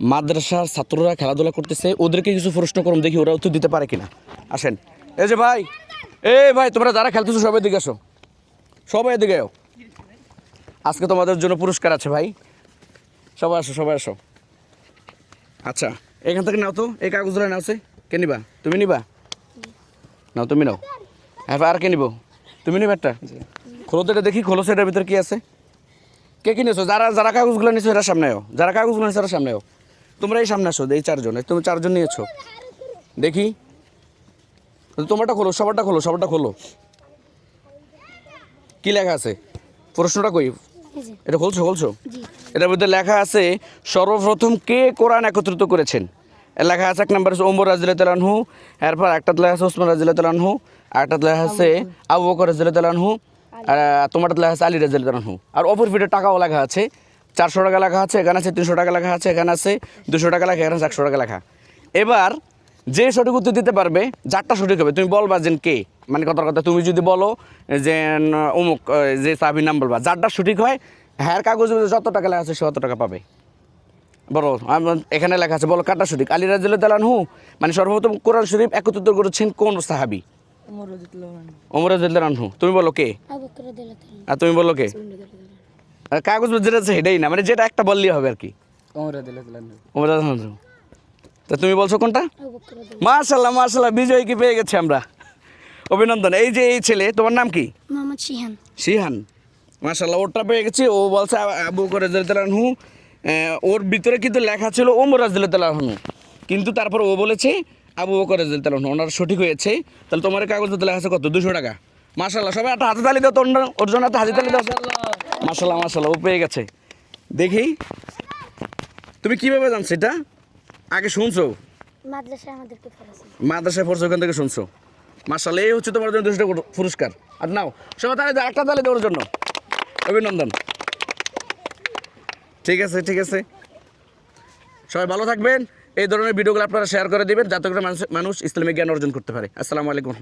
মাদ্রাসার ছাত্ররা খেলাধুলা করতেছে, ওদেরকে কিছু প্রশ্ন করুন, দেখি ওরা উত্তর দিতে পারে কিনা। আসেন। এই যে ভাই, এই ভাই, তোমরা যারা খেলতেছো, সবাই এদিকে আসো। সবাই এদিকে আজকে তোমাদের জন্য পুরস্কার আছে ভাই। সবাই আসো সবাই আসো। আচ্ছা এখান থেকে নাও তো, এই কাগজগুলো নাও সে। কে নিবা? তুমি নিবা? নাও, তুমি নাও। হ্যাঁ আর কে নিব? তুমি নিবে একটা? খোলো তো এটা দেখি, খোলো সেটার ভিতরে কী আছে। কে কিনেছো? যারা যারা কাগজগুলো নিয়েছো এরা সামনে যারা কাগজগুলো নিয়েছো এরা সামনে তোমরা এই সামনে আসো এই চারজন। তুমি চারজন নিয়েছো। দেখি। তোমারটা খোলো সবারটা খোলো সবারটা খোলো। কি লেখা আছে? প্রশ্নটা কই? এটা খুলছো খুলছো? এটার মধ্যে লেখা আছে সর্বপ্রথম কে কোরআন একত্রিত করেছেন? লেখা আছে এক নম্বর ওমর রাজিল তালানহু এরপর একটা লেখা আছে ওসমান রাজিল তালানহু আর একটা লেখা আছে আবু বকর। রাজিল তালানহু আর তোমারটা লেখা আছে আলী রাজিল তালানহু আর অপর ফিটে টাকাও লেখা আছে চারশো টাকা লেখা আছে এখানে আছে তিনশো টাকা লেখা আছে এখানে আছে দুশো টাকা লেখা এখানে আছে একশো টাকা লেখা। এবার যে সঠিক উত্তর দিতে পারবে যারটা সঠিক হবে তুমি বলবা যে কে? মানে কথার কথা তুমি যদি বলো যে অমুক যে সাবির নাম বলবা যারটা সঠিক হয় হ্যার কাগজ যত টাকা লেখা আছে সে অত টাকা পাবে। বলো এখানে লেখা আছে বলো কাটা সঠিক? আলী রাজিল তালানহু মানে সর্বপ্রথম কোরআন শরীফ একত্রিত করেছেন কোন সাহাবি? ওমর রাজিল তালানহু তুমি বলো কে? আবু বকর রাদিয়াল্লাহু তাআলা। আর তুমি বলো কে? কাগজ যেটা আছে সেটাই না। মানে যেটা একটা বললেই হবে আর কি। তা তুমি বলছো কোনটা? মাশাল্লাহ মাশাল্লাহ বিজয় কি পেয়ে গেছি আমরা? অভিনন্দন। এই যে এই ছেলে তোমার নাম কি? মোহাম্মদ শিহান। শিহান। মাশাল্লাহ ওরটা পেয়ে গেছি। ও বলছে আবু করে হু। ওর ভিতরে কিন্তু লেখা ছিল ওমর রাজু কিন্তু তারপর ও বলেছে আবু বকর রাজু ওনার সঠিক হয়েছে। তাহলে তোমার কাগজ লেখা আছে কত? দুশো টাকা। মাশাল্লাহ সবাই একটা হাতে তালি দাও তো ওর জন্য একটা হাতে তালি দাও। মাশাল্লাহ মাশাল্লাহ ও পেয়ে গেছে। দেখি তুমি কীভাবে জানছো এটা? আগে শুনছো? মাদ্রাসায় আমাদেরকে মাদ্রাসায় পড়ছো ওখান থেকে শুনছো। মার্শাল এই হচ্ছে তোমার জন্য দুশো টাকা পুরস্কার। আর নাও সবাই তাহলে একটা তাহলে দেওয়ার জন্য। অভিনন্দন। ঠিক আছে ঠিক আছে। সবাই ভালো থাকবেন। এই ধরনের ভিডিওগুলো আপনারা শেয়ার করে দিবেন যাতে করে মানুষ মানুষ ইসলামিক জ্ঞান অর্জন করতে পারে। আসসালামু আলাইকুম।